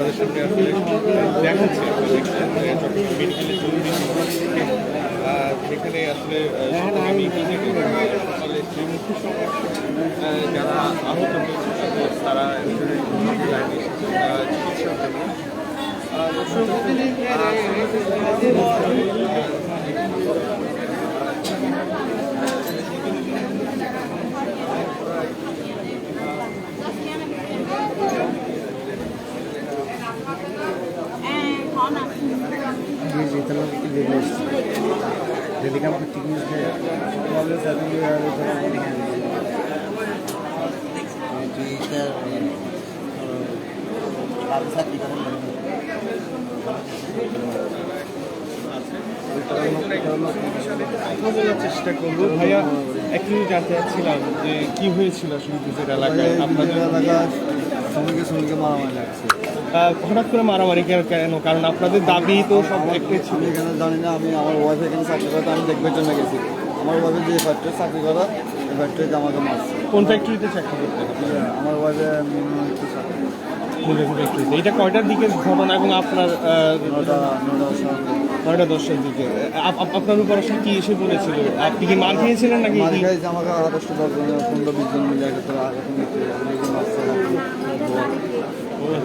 আপনাদের সামনে আসলে দেখাচ্ছি। মেডিকেলের জরুরি যেখানে আসলে যারা আহত হয়েছে তারা চিকিৎসার জন্য। जी जी चलो यदि काम ठीक है प्रॉब्लम सर्विंग आपके साथ কথা বলার চেষ্টা করবো ভাইয়া একটু জানতে চাচ্ছিলাম যে কি হয়েছিল আসলে নিজের এলাকায় আপনাদের এলাকা সঙ্গে সঙ্গে মারামারি লাগছে আহ, হঠাৎ করে মারামারি কেন কেন? কারণ আপনাদের দাবি তো সব একটাই ছিল এখানে জানি না আমি আমার ওয়াইফ এখানে চাকরি করতে আমি দেখবার জন্য গেছি। আমার ওয়াইফের যে ফ্যাক্টরি চাকরি করা এই ফ্যাক্টরিতে আমাকে মারছে। কোন ফ্যাক্টরিতে চাকরি করতে আমার ওয়াইফে চাকরি। ফ্যাক্টরিতে এটা কয়টার দিকে ঘটনা এবং আপনার নটা নটা। নয়টা দশটার দিকে। আপ- আপ- আপনার উপর আসলে কি এসে পড়েছিল? আপনি কি মার খেয়েছিলেন নাকি? মারি খাইছে আমাকে আঠাশটা দশ জন পনেরো বিশ জন মিলে আগে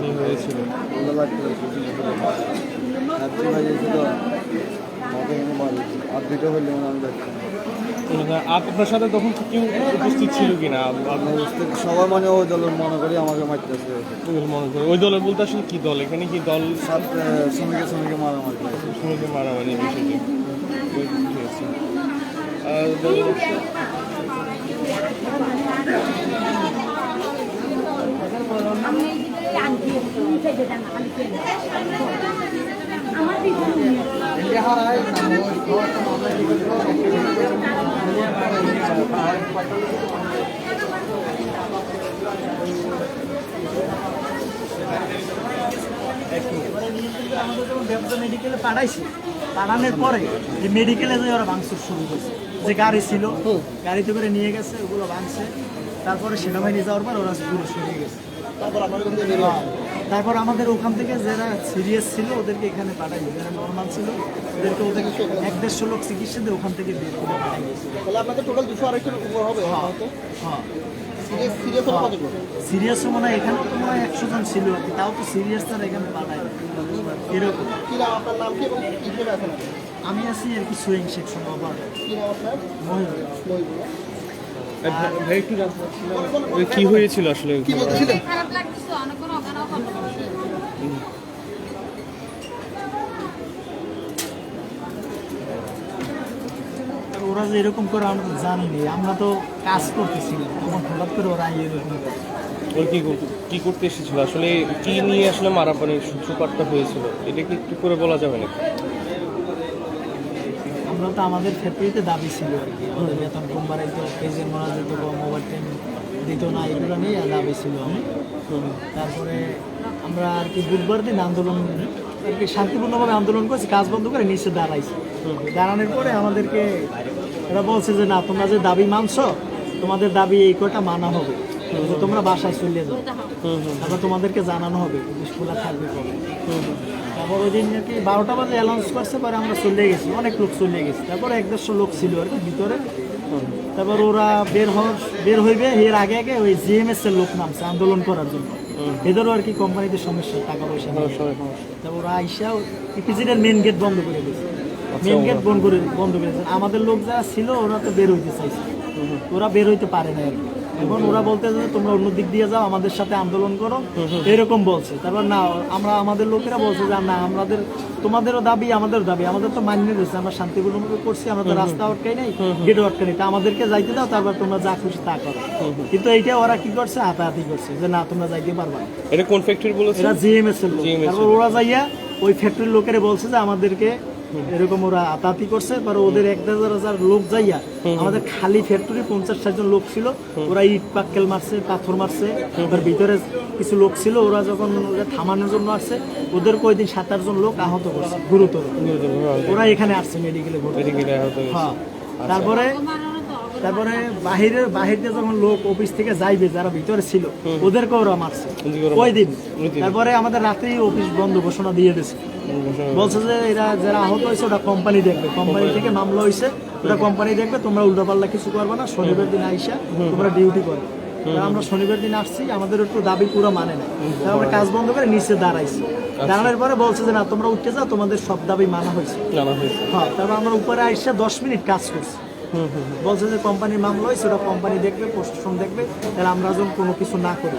কি হয়েছিল। হয়ে আর দুটো হলে আমি দেখছি আপ- আপনার সাথে তখন কেউ উপস্থিত ছিল কিনা? সবাই মানে ওই দলের মনে করি আমাকে মারতেছে। মনে করে। ওই দলের বলতে আসলে কি দল? এখানে কি দল? সাত শ্রমিকে শ্রমিকে মারামারি শুনেতে মারামারি বিষয়টি। দল- আমাদের মেডিকেলে পাঠাইছি পাঠানোর পরে যে মেডিকেলে যে ওরা ভাঙচুর শুরু করছে যে গাড়ি ছিল গাড়িতে করে নিয়ে গেছে ওগুলো ভাঙছে তারপরে সেনাবাহিনী যাওয়ার পর ওরা পুরো সরিয়ে গেছে হ্যাঁ। তারপর আমাদের ওখান থেকে যারা সিরিয়াস ছিল ওদেরকে এখানে পাঠাই যারা নর্মাল ছিল ওদেরকে ওদেরকে এক দেড়শো লোক চিকিৎসা দিয়ে ওখান থেকে বের করে পাঠাই তাহলে আপনাদের টোটাল দুশো হবে হ্যাঁ সিরিয়াস মনে হয় এখানে তো মনে হয় একশো জন ছিল আর কি তাও তো সিরিয়াস তারা এখানে পাঠায় এরকম? আমি আছি আর কি সুইং সেকশন আবার মহিলা ভাই- একটু কি হয়েছিল আসলে? কি বলতেছিলেন খারাপ লাগতেছে অনেক কোনো অগানা ওরা যে এরকম করে আমরা তো জানিনি আমরা তো কাজ করতেছি তখন হঠাৎ করে ওরা এরকম ওর কি করতে- কি করতে এসেছিল? আসলে কি নিয়ে আসলে মারামারির সূত্রপাতটা হয়েছিল? এটা কি একটু করে বলা যাবে না আমরা তো আমাদের ফ্যাক্টরিতে দাবি ছিল। আর কি আমাদের বেতন কম বাড়াইতো পেজের মারা যেত মোবাইল টেন দিত না এগুলো নিয়ে দাবি ছিল। আমি তারপরে আমরা আর কি বুধবার দিন আন্দোলন আর কি শান্তিপূর্ণভাবে আন্দোলন করছি কাজ বন্ধ করে নিচে দাঁড়াইছি। দাঁড়ানোর পরে আমাদেরকে এরা বলছে যে না তোমরা যে দাবি মানছো তোমাদের দাবি এই কটা মানা হবে। তোমরা বাসায় চলে যাও। তারপর তোমাদেরকে জানানো হবে খোলা থাকবে কবে। তারপর ওই দিন আর কি বারোটা বাজে অ্যানাউন্স করছে পরে আমরা চলে গেছি। অনেক লোক চলে গেছি। তারপর এক দেড়শো লোক ছিল আর কি ভিতরে। তারপর ওরা বের হওয়ার বের হইবে এর আগে আগে ওই জিএমএস এর লোক নামছে আন্দোলন করার জন্য। এদেরও আর কি কোম্পানিতে সমস্যা টাকা পয়সা। তারপর ওরা আইসা ইপিজিডের মেন গেট বন্ধ করে দিয়েছে। মেন গেট বন্ধ করে বন্ধ করে আমাদের লোক যারা ছিল ওরা তো বের হইতে চাইছে। ওরা বের হইতে পারে না আর কি। এখন ওরা বলতে যে তোমরা অন্য দিক দিয়ে যাও আমাদের সাথে আন্দোলন করো। এরকম বলছে। তারপর না আমরা আমাদের লোকেরা বলছে যে না আমাদের তোমাদেরও দাবি আমাদের দাবি। আমাদের তো মান্য রয়েছে আমরা শান্তিপূর্ণভাবে করছি আমরা তো রাস্তা আটকাই নাই গেট আটকাই নাই। তা আমাদেরকে যাইতে দাও তারপর তোমরা যা খুশি তা করো। কিন্তু এইটা ওরা কি করছে? হাতাহাতি করছে যে না তোমরা যাইতে পারবা এটা কোন ফ্যাক্টরি বলেছে? এরা জিএমএস এর তারপর ওরা যাইয়া ওই ফ্যাক্টরির লোকেরা বলছে যে আমাদেরকে এরকম ওরা আতাতি করছে বা ওদের এক হাজার হাজার লোক যাইয়া আমাদের খালি ফ্যাক্টরি পঞ্চাশ ষাট জন লোক ছিল ওরা ইট পাক্কেল মারছে পাথর মারছে ওদের ভিতরে কিছু লোক ছিল ওরা যখন থামানোর জন্য আসছে ওদের কয়দিন সাত আট জন লোক আহত করছে গুরুতর। ওরা এখানে আসছে মেডিকেলে। হ্যাঁ। তারপরে তো তারপরে বাহিরে বাহিরে যখন লোক অফিস থেকে যাইবে যারা ভিতরে ছিল ওদেরকে ওরা মারছে। ওই দিন। তারপরে আমাদের রাতেই অফিস বন্ধ ঘোষণা দিয়ে দিয়েছে বলছে যে এরা যারা আহত হয়েছে ওটা কোম্পানি দেখবে। কোম্পানি থেকে মামলা হয়েছে ওটা কোম্পানি দেখবে তোমরা উল্টোপাল্লা কিছু করবে না শনিবার দিন আইসা তোমরা ডিউটি করবে আমরা শনিবার দিন আসছি আমাদের একটু দাবি পুরো মানে না আমরা কাজ বন্ধ করে নিচে দাঁড়াইছি। দাঁড়ানোর পরে বলছে যে না তোমরা উঠতে যাও তোমাদের সব দাবি মানা হয়েছে। হ্যাঁ তারপর আমরা উপরে আইসা দশ মিনিট কাজ করছি। বলছে যে কোম্পানির মামলা হয়েছে সেটা কোম্পানি দেখবে প্রশাসন দেখবে তাহলে আমরা যখন কোনো কিছু না করি।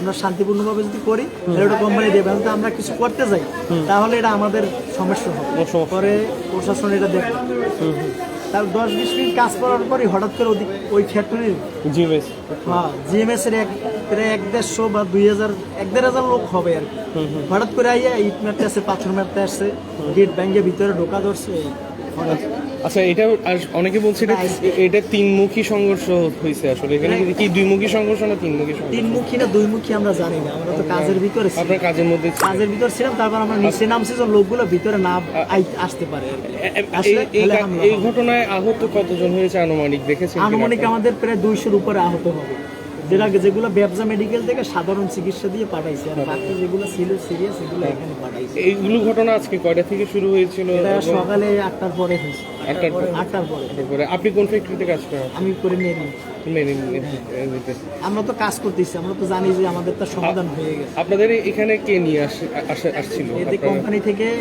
আমরা শান্তিপূর্ণভাবে যদি করি তাহলে ওটা কোম্পানি দেবে। তো আমরা কিছু করতে যাই তাহলে এটা আমাদের সমস্যা হবে। পরে প্রশাসন এটা দেখবে। তার দশ বিশ মিনিট কাজ করার পরই হঠাৎ করে ওদিক ওই ফ্যাক্টরির জি বেশ হ্যাঁ জিএমএস এর এক প্রায় এক দেড়শো বা দুই হাজার এক দেড় হাজার লোক হবে আর কি। হঠাৎ করে আইয়া ইট মারতে আসছে পাথর মারতে আসছে গেট ব্যাঙ্গে ভিতরে ঢোকা ধরছে। আচ্ছা এটা আর অনেকে বলছে এটা এটা তিনমুখী সংঘর্ষ হয়েছে আসলে। এখানে কি- দুইমুখী সংঘর্ষ না তিনমুখী সংঘর্ষ? তিনমুখী না দুইমুখী আমরা জানি না আমরা তো কাজের ভিতরে। আপনার কাজের মধ্যে কাজের ভিতর ছিলাম তারপর আমরা নিচে নামছি যে লোকগুলো ভিতরে না আসতে পারে এই-। ঘটনায় আহত কতজন হয়েছে আনুমানিক? দেখেছেন আনুমানিক আমাদের প্রায় দুইশোর উপরে আহত হবে। যেটা যেগুলো ব্যবসা মেডিকেল থেকে সাধারণ চিকিৎসা দিয়ে পাঠাইছে আর বাকি যেগুলো ছিল সিরিয়াস সেগুলো এখানে পাঠাইছে। এইগুলো ঘটনা আজকে কয়টা থেকে শুরু হয়েছিল? এটা সকালে আটটার পরে হয়েছে। আটটার পরে? আটটার পরে। তারপরে আপনি কোন ফ্যাক্টরিতে কাজ করেন? আমি করে নিতে। আমরা তো কাজ করতেছি আমরা তো জানি যে আমাদের তার সমাধান হয়ে গেছে। আপনাদের এখানে কে নিয়ে আসে আসে- আসছিল? এতে কোম্পানি থেকে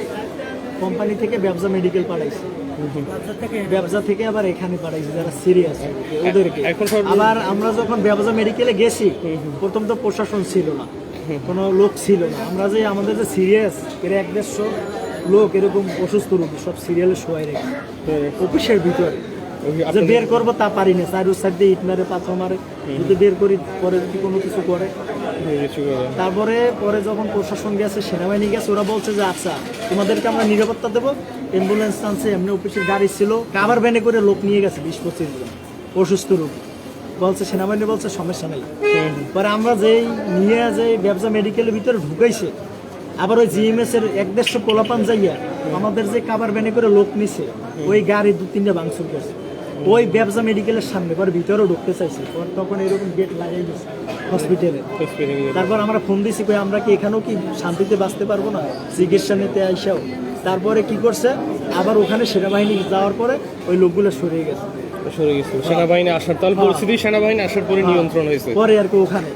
কোম্পানি থেকে ব্যবসা মেডিকেল পাঠাইছে। ব্যবসা থেকে আবার এখানে পাঠাইছে যারা সিরিয়াস ওদেরকে। আবার আমরা যখন ব্যবসা মেডিকেলে গেছি প্রথম তো প্রশাসন ছিল না। কোনো লোক ছিল না। আমরা যে আমাদের যে সিরিয়াস এর এক দেড়শো লোক এরকম অসুস্থ রোগী সব সিরিয়ালে শোয়াই রেখে। অফিসের ভিতরে। যে বের করব তা পারি না। চারু সাইড দিয়ে ইট মারে পাথর মারে। যদি বের করি পরে যদি কোনো কিছু করে। তারপরে, পরে যখন প্রশাসন গেছে, সেনাবাহিনী গেছে, ওরা বলছে যে আচ্ছা তোমাদেরকে আমরা নিরাপত্তা দেবো। অ্যাম্বুলেন্স টানছে এমনি অফিসের গাড়ি ছিল, কাবার ভ্যানে করে লোক নিয়ে গেছে, বিশ পঁচিশ জন, অসুস্থ রোগ। বলছে, সেনাবাহিনী বলছে, সমস্যা নেই। পরে আমরা যেই নিয়ে যে ব্যবসা মেডিকেলের ভিতরে ঢুকাইছে, আবার ওই জিএমএস এর এক দেড়শো পোলাপান যাইয়া, আমাদের যে কাবার ভ্যানে করে লোক নিছে, ওই গাড়ি দু তিনটা ভাঙচুর করছে। ওই ব্যবসা মেডিকেলের সামনে পরে ভিতরেও ঢুকতে চাইছে। পরে তখন এরকম গেট লাগাই দিচ্ছে হসপিটালে তারপর আমরা ফোন দিছি কই আমরা কি এখানেও কি শান্তিতে বাঁচতে পারব না? চিকিৎসা নিতে আইসাও। তারপরে কি করছে আবার ওখানে সেনাবাহিনী যাওয়ার পরে ওই লোকগুলো সরিয়ে গেছে। সরে গেছে। সেনাবাহিনী আসার তাহলে পরিস্থিতি সেনাবাহিনী আসার পরে নিয়ন্ত্রণ হয়েছে। পরে আর কি ওখানে।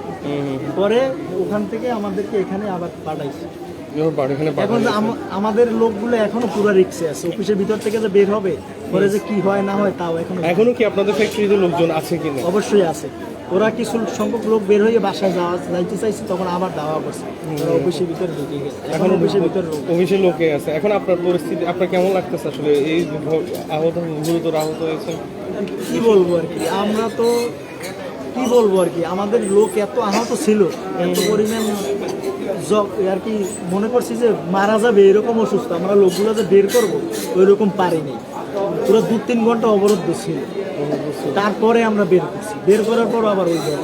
পরে ওখান থেকে আমাদেরকে এখানে আবার পাঠাইছে। এখানে আমাদের লোকগুলো এখনও পুরো রিক্সে আছে। অফিসের ভিতর থেকে যে বের হবে পরে যে কি হয় না হয় তাও এখনও এখনও কি আপনাদের ফ্যাক্টরিতে লোকজন আছে কিনা অবশ্যই আছে। ওরা কিছু সংখ্যক লোক বের হয়ে বাসায় যাওয়া যাইতে চাইছে তখন আবার দাওয়া করছে। অফিসের ভিতরে ঢুকে গেছে। এখন অফিসের ভিতরে লোক অফিসে লোকে আছে। এখন আপনার পরিস্থিতি আপনার কেমন লাগতেছে আসলে? এই আহত গুরুতর আহত হয়েছে কি বলব আর কি? আমরা তো কি বলব আর কি? আমাদের লোক এত আহত ছিল এত পরিমাণ আর কি মনে করছি যে মারা যাবে এরকম অসুস্থ আমরা লোকগুলো যে বের করব ওই রকম পারিনি। পুরো দু তিন ঘণ্টা অবরুদ্ধ ছিল। তারপরে আমরা বের করছি। বের করার পর আবার ওই বের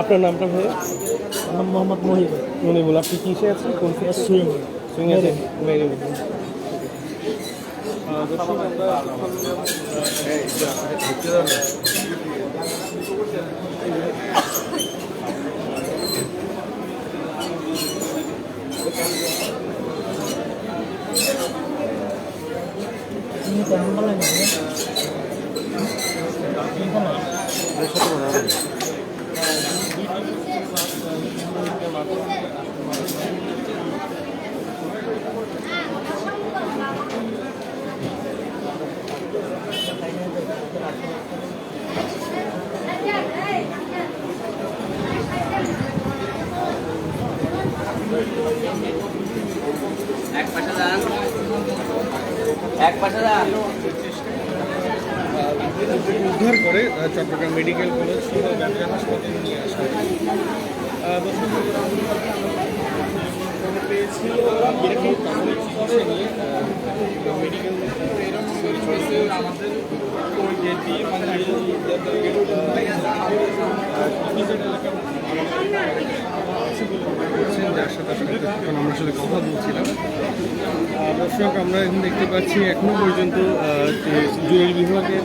আপনার নামটা ভাই মোহাম্মদ মহিব মনে বল আপনি কিসে আছেন? কোন সুইং সুইং আছে 진짜 한 발로 있는데? 이거는 내 셔츠가 나와 এক পাশে দাঁড়ান বলুন। উদ্ধার করে চট্টগ্রাম মেডিকেল কলেজ হাসপাতালে নিয়ে আসা নিয়ে আমরা দর্শক আমরা এখন দেখতে পাচ্ছি এখনও পর্যন্ত জুয়েল বিভাগের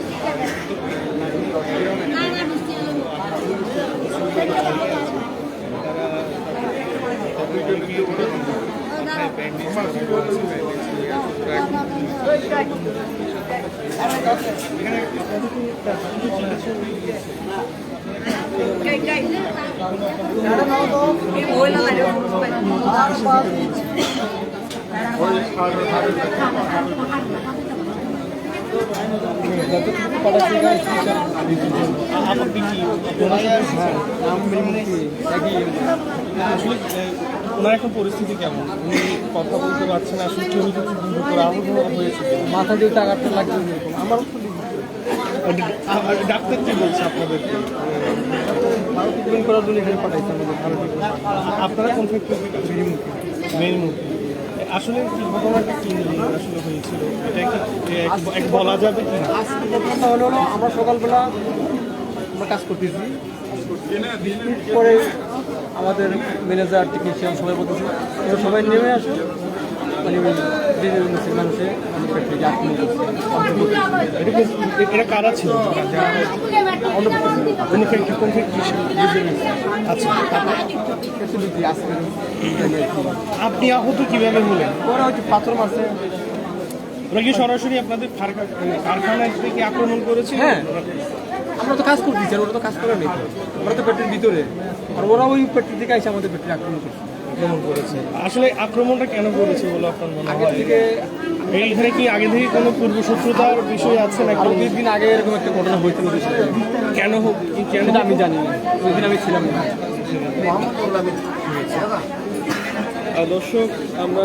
তারা এখন পরিস্থিতি কেমন হয়েছে মাথা দিয়ে টাকাটা লাগবে। এরকম আমারও তো আর ডা- আর ডাক্তার কি বলছে আপনাদেরকে? ট্রিটমেন্ট করার জন্য এখানে পাঠাইছে আমাদের ভালো আপনারা কোন আসলে কি ঘটনাটা কি আসলে হয়েছিল? এটা কি এক- বলা যাবে কি? আজকে ঘটনাটা হলো আমরা সকালবেলা আমরা কাজ করতেছি। পরে আমাদের ম্যানেজার টেকনিশিয়ান সবাই বলতেছে সবাই নেমে আসে। মানে মানুষে এটা কারা ছিল? আচ্ছা। আপনি আহত কীভাবে হলেন? ওরা হচ্ছে পাথর মারছে। ওরা কি সরাসরি আপনাদের কারখা- কারখানায় থেকে আক্রমণ করেছে হ্যাঁ। আমরা তো কাজ করতেছি আর ওরা তো কাজ করে নেই। ওরা তো পেটের ভিতরে। আর ওরা ওই পেটের দিকে এসে আমাদের পেটে আক্রমণ করছে। আক্রমণ করেছে? আসলে আক্রমণটা কেন করেছে বলে আপনার মনে হয়? থেকে এইখানে কি আগে থেকে কোনো পূর্ব শত্রুতার বিষয় আছে নাকি? দুই দিন আগে এরকম একটা ঘটনা হয়েছিল কেন হোক কি- কেন আমি জানি না। ওই আমি ছিলাম না। দর্শক আমরা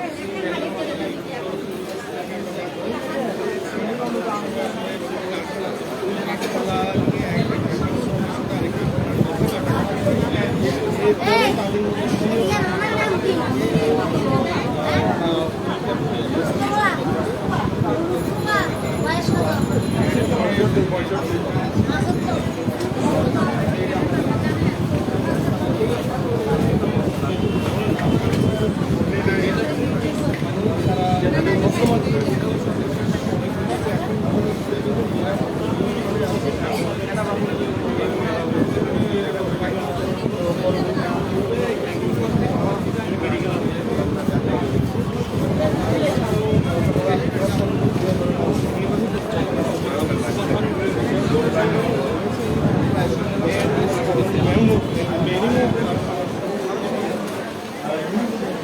এবং উন্নত চিকিৎসার জন্য তারা ওয়ার্ডে ভর্তি হওয়ার জন্য সমস্যা দিয়েছে। দর্শক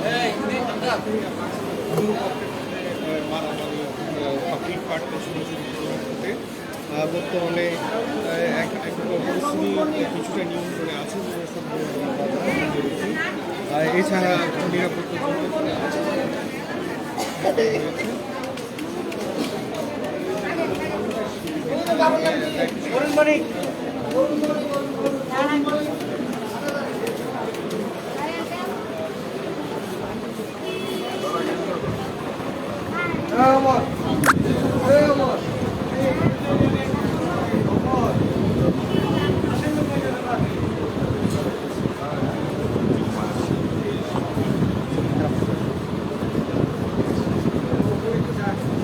আহ, এই মুহূর্তে মারামারি পাবলিক পার্টে শুনেছি আহ, বর্তমানে পরিস্থিতি কিছুটা আছে সব বলেছি আর এছাড়া নিরাপত্তা জন্য আছে।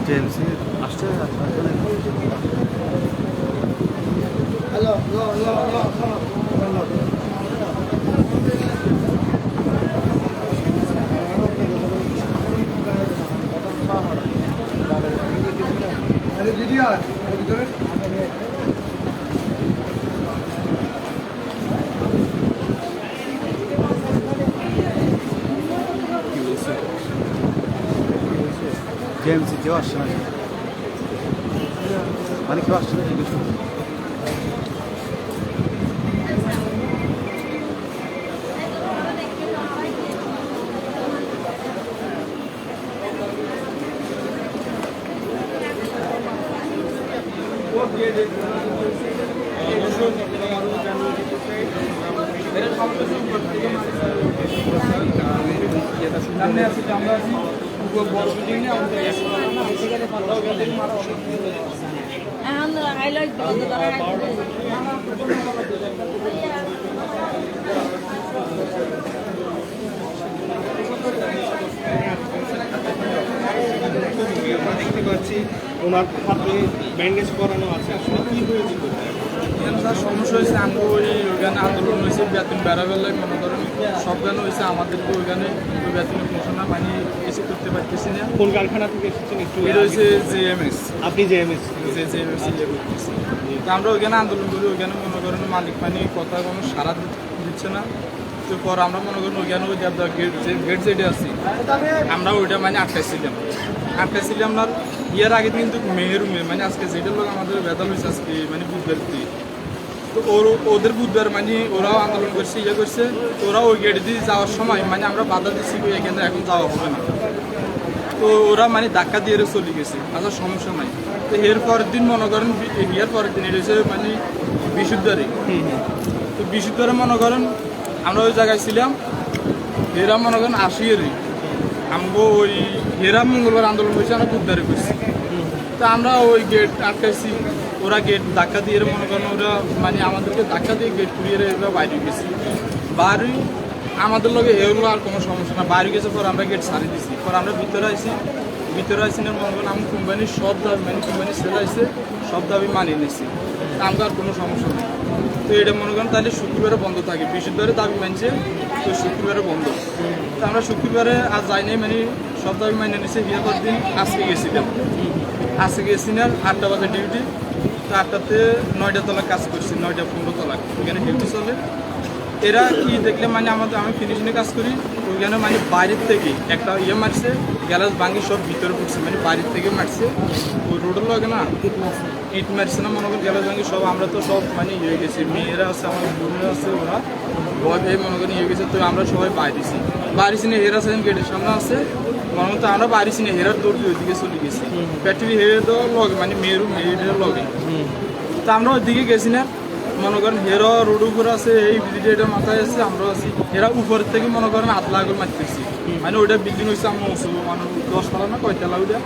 জেএমসি আসছে হ্যালো হ্যালো হ্যালো হ্যালো আরে দিদি আর ভিতরে জেএমসি কেউ আসছে না মানে কেউ আসছে না জিজ্ঞেস করছি। ওকে দর্শক আপনারা আরও জানিয়ে দিতে চাই সামনে আছে যে আমরা আছি বড় বিল্ডিং নিয়ে আমাদের এখন হাইলাইট বন্ধ করা আমরা দেখতে পাচ্ছি ওনার হাতে ব্যান্ডেজ করানো আছে। আসলে কি স্যার সমস্যা হয়েছে আমরা ওই ওইখানে আন্দোলন হয়েছে বেতন বেড়াবেলায় মনে করেন সব গান হয়েছে আমাদেরকে ওইখানে ওই বেতনের ঘোষণা মানে কিছু করতে পারতেছি না। কোন কারখানা থেকে এসেছেন একটু এটা হয়েছে জেএমএস। আপনি যে জেএমএস তো আমরা ওইখানে আন্দোলন করি ওইখানে মনে করেন মালিক মানে কথা কোনো সারা দিচ্ছে না। তো পর আমরা মনে করেন ওইখানে ওই গেট যে গেট যেটা আছে আমরা ওইটা মানে আটকাইছিলাম। আটকাইছিলাম না ইয়ার আগে কিন্তু মেয়ের মেয়ে মানে আজকে যেটার লোক আমাদের বেদাল হয়েছে আজকে মানে বুধবার তো ওর ওদের বুধবার মানে ওরাও আন্দোলন করছে ইয়ে করছে, ওরা ওই গেট দিয়ে যাওয়ার সময় মানে আমরা বাধা দিচ্ছি এখানে এখন যাওয়া হবে না। তো ওরা মানে ধাক্কা দিয়ে চলে গেছে আচ্ছা সমস্যা নাই। তো এর পরের দিন মনে করেন এর পরের দিন এটা মানে বিশুদ্ধারে। তো বিশুদ্ধারে মনে করেন আমরা ওই জায়গায় ছিলাম, এরা মনে করেন আসিয়েরই আমগো ওই এরা মঙ্গলবার আন্দোলন হয়েছে, আমরা বুধবারে করছি। তো আমরা ওই গেট আটকাইছি, ওরা গেট ধাক্কা দিয়ে মনে করেন ওরা মানে আমাদেরকে ধাক্কা দিয়ে গেট খুলিয়ে ওরা বাইরে গেছি। বাইরে আমাদের লগে এগুলো আর কোনো সমস্যা না। বাইরে গেছে পর আমরা গেট সারিয়ে দিছি। পর আমরা ভিতরে আইছি, ভিতরে আইসি না, মনে করেন আমি কোম্পানির সব দাবি মানে কোম্পানির সেল আইছে, সব দাবি মানিয়ে নিছি। আমাকে আর কোনো সমস্যা নেই। তো এটা মনে করেন তাহলে শুক্রবারে বন্ধ থাকে। বৃহস্পতিবারে দাবি মানছে, তো শুক্রবারে বন্ধ। তো আমরা শুক্রবারে আর যাই নাই মানে সব দাবি মানে নিচ্ছে বিয়ে করার দিন আজকে গেছিলাম। আজকে গেছি না আটটা বাজে ডিউটি তো আটটাতে নয়টা তলা কাজ করছি, নয়টা পনেরো তলা ওখানে ডিউটি চলে। এরা কি দেখলে মানে আমাদের আমি ফিনিশিংয়ে কাজ করি ওইখানে মানে বাইরের থেকে একটা ইয়ে মারছে গ্যালাস ভাঙি সব ভিতরে পড়ছে মানে বাইরের থেকে মারছে। ওই রোডের লগে না ইট মারছে। না মনে করেন গ্যালাস ভাঙি সব আমরা তো সব মানে ইয়ে গেছি মেয়েরা আছে আমার বোনেরা আছে ওরা ভয় পেয়ে মনে করেন ইয়ে গেছে তো আমরা সবাই বাইরেছি বাইরেছি না হেরা সেদিন গেটের সামনে আছে মনে মতো আমরা বাইরেছি না হেরার দৌড় দিয়ে ওইদিকে চলে গেছি। ব্যাটারি হেরে তো লগে মানে মেয়েরও মেয়েদের লগে। তা আমরা ওইদিকে গেছি না মনে করেন হেরো রোড উপরে আছে, এই ব্রিজের মাথায় আছে, আমরা আছি। এরা উপর থেকে মনে করেন হাত লাগল মারতেছি। মানে ওইটা বিল্ডিং হয়েছে আমরা উঁচু মানে দশতলা না কয়তলা ওইটা?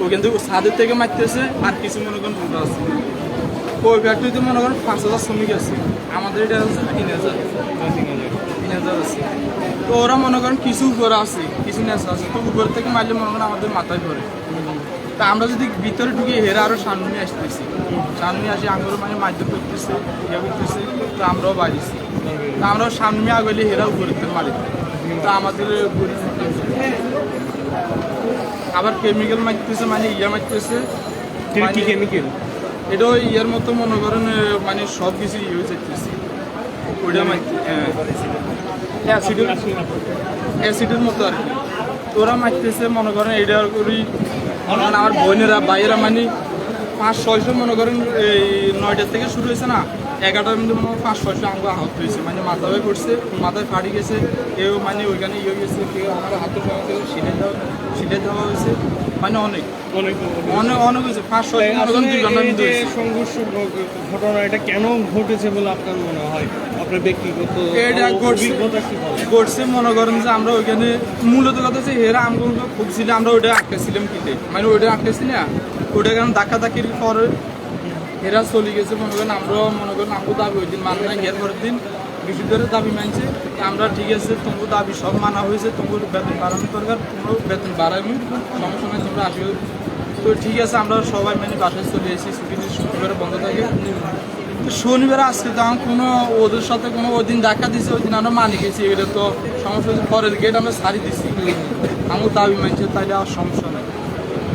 ও কিন্তু ছাদের থেকে মারতেছে, আর কিছু মনে করেন রোড আছে। ওই ফ্যাক্টরিতে মনে করেন পাঁচ হাজার শ্রমিক আছে। আমাদের এটা আছে তিন হাজার। তিন হাজার আছে। তো ওরা মনে করেন কিছু উপরে আছে, কিছু নেশা আছে। তো উপর থেকে মারলে মনে করেন আমাদের মাথায় ধরে। তা আমরা যদি ভিতরে ঢুকে হেরা আরও সামনে আসতেছি। সামনে আসি আঙ্গুর মানে মাধ্যম করতেছে ইয়ে করতেছে তো আমরাও বাড়িছি তা আমরাও সামনে আগলে হেরাও উপরে মারি তা আমাদের আবার কেমিক্যাল মারতেছে মানে ইয়া মারতেছে। কি মানে- কেমিক্যাল এটা ওই ইয়ার মতো মনে করেন মানে সব কিছু ইয়ে যাইতেছে। ওইটা মারতে হ্যাঁ অ্যাসিডের অ্যাসিডের মতো। আর কি। তোরা মারতেছে মনে করেন এটা করি করেন আমার বোনেরা বাইরা মানে পাঁচ ছয়শো মনে করেন এই নয়টার থেকে শুরু হয়েছে না, এগারোটার মধ্যে মনে হয় পাঁচ ছয়শো আঙ্গ আহত হয়েছে। মানে মাথা হয়ে পড়ছে, মাথায় ফাটি গেছে, কেউ মানে ওইখানে ইয়ে গেছে কেউ আমার হাতে সিটে দেওয়া সিটে দেওয়া হয়েছে। মানে অনেক অনেক অনেক হয়েছে পাঁচ ছয় করেন দুই ঘণ্টার এই মধ্যে যে হয়েছে। সংঘর্ষ ঘটনা এটা কেন ঘটেছে বলে আপনার মনে হয় আপনার ব্যক্তিগত এটা ঘটছে। মনে করেন যে আমরা ওইখানে মূলত কথা হচ্ছে হেরা খুব ছিল আমরা ওইটা আটকেছিলাম কিতে মানে ওইটা আটকেছি না ওইটা কারণ ধাক্কা ধাক্কির পরে হেরা চলে গেছে মনে করেন আমরাও মনে করেন আমগো দাবি ওই দিন মানা নাই এর পরের দিন বিশুদ্ধের দাবি মানছে। আমরা ঠিক আছে তোমার দাবি সব মানা হয়েছে তোমার বেতন বাড়ানো দরকার তোমরাও বেতন বাড়াবি সমস্যা নাই, তোমরা আসবে। তো ঠিক আছে, আমরা সবাই মানে বাসায় চলে এসেছি, ছুটি নিয়ে শুক্রবারে বন্ধ থাকে। তো শনিবার আজকে তো আমার কোনো ওদের সাথে কোনো ওই দিন দেখা দিছে, ওই দিন আমরা মানি গেছি, এটা তো সমস্যা হচ্ছে পরের গেট আমরা সারি দিছি। আমার দাবি মানছে, তাইলে আর সমস্যা নেই।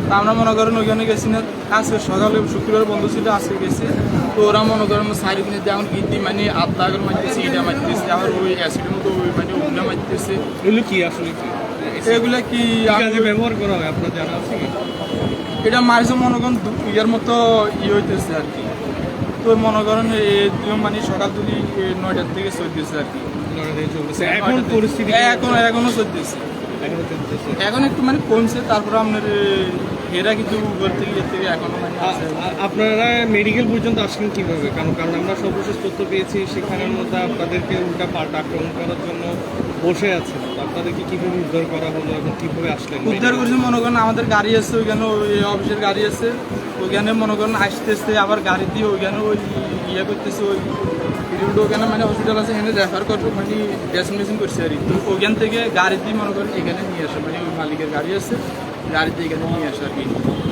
তা আমরা মনে করেন ওইখানে গেছি না, আজকে সকালে শুক্রবার বন্ধ ছিল, আজকে গেছি। তো ওরা মনে করেন সারি দিনে যেমন গিদ্দি মানে আত্মা আগর মারতেছে এটা মারতেছে আবার ওই অ্যাসিডের মতো ওই মানে ওগুলো মারতেছে এগুলো কি আসলে কি এগুলা কি কাজে ব্যবহার করা হয় আপনার জানা আছে কি এটা মারিছে মনে করেন ইয়ের মতো ইয়ে হইতেছে আর কি তো মনে করেন মানে সকাল তুলি নয়টার থেকে চলতেছে আর কি। এখন পরিস্থিতি এখন এখনও চলতেছে। এখন একটু মানে কমছে তারপরে আপনার এরা কিন্তু থেকে এর থেকে এখনও মানে আপনারা মেডিকেল পর্যন্ত আসলেন কীভাবে? কারণ কারণ আমরা সর্বশেষ তথ্য পেয়েছি সেখানের মধ্যে আপনাদেরকে উল্টা পাল্টা আক্রমণ করার জন্য বসে আছে আপনাদেরকে কীভাবে উদ্ধার করা হলো এবং কীভাবে আসলেন? উদ্ধার করছি মনে করেন আমাদের গাড়ি আছে ওইখানে ওই অফিসের গাড়ি আছে। ওইখানে মনে করেন আসতেছে আবার গাড়ি দিয়ে ওইখানে ওই ইয়ে করতেছে ওই পিরিয়ড ওখানে মানে হসপিটাল আছে এখানে রেফার করব মানে ড্রেসিং মেশিন করছে আর কি। ওইখান থেকে গাড়ি দিয়ে মনে করেন এখানে নিয়ে আসে মানে ওই মালিকের গাড়ি আছে। গাড়ি দিয়ে এখানে নিয়ে আসে আর কি।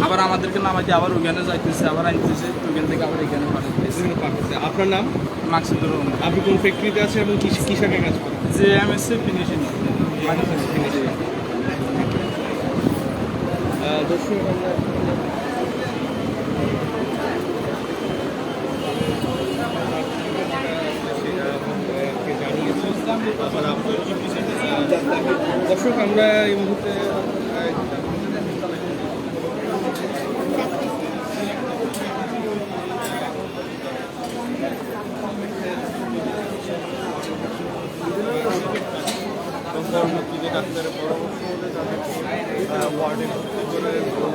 আবার আমাদেরকে নামাইতে আবার ওইখানে যাইতেছে আবার আনতেছে ওইখান থেকে আবার এখানে পাঠাচ্ছে আপনার নাম? মাকসুদুর রহমান। আপনি কোন ফ্যাক্টরিতে আছে এবং কি কি শাখায় কাজ করেন? যে এম এস সি ফিনিশিং দর্শক আমরা দর্শক আমরা এই মুহূর্তে ডাক্তারের পরামর্শ হলে তাদের ওয়ার্ডে ভর্তি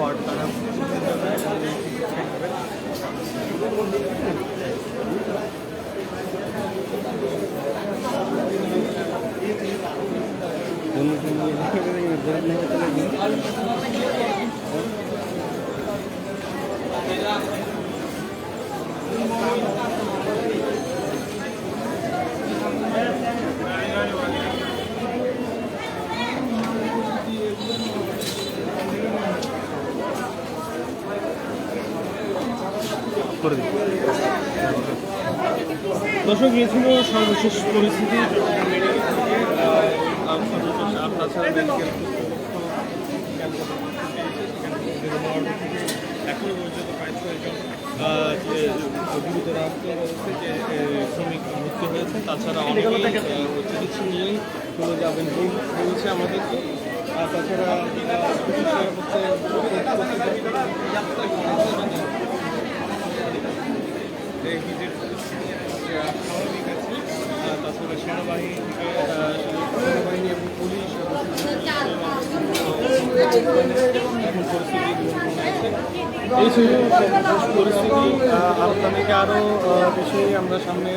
দর্শক এই ছিল সর্বশেষ পরিস্থিতি। এখনও পর্যন্ত প্রায় ছয়জন শ্রমিক ভর্তি হয়েছে তাছাড়া অনেকেই আহ, চিকিৎসা নিয়েই চলে যাবেন বল- বলছে আমাদেরকে আর তাছাড়া আছে আহ, তাছাড়া সেনাবাহিনী থেকে সেনাবাহিনী এবং পুলিশ এই পরিস্থিতি আপনাদেরকে আরও বিষয়ে আমরা সামনে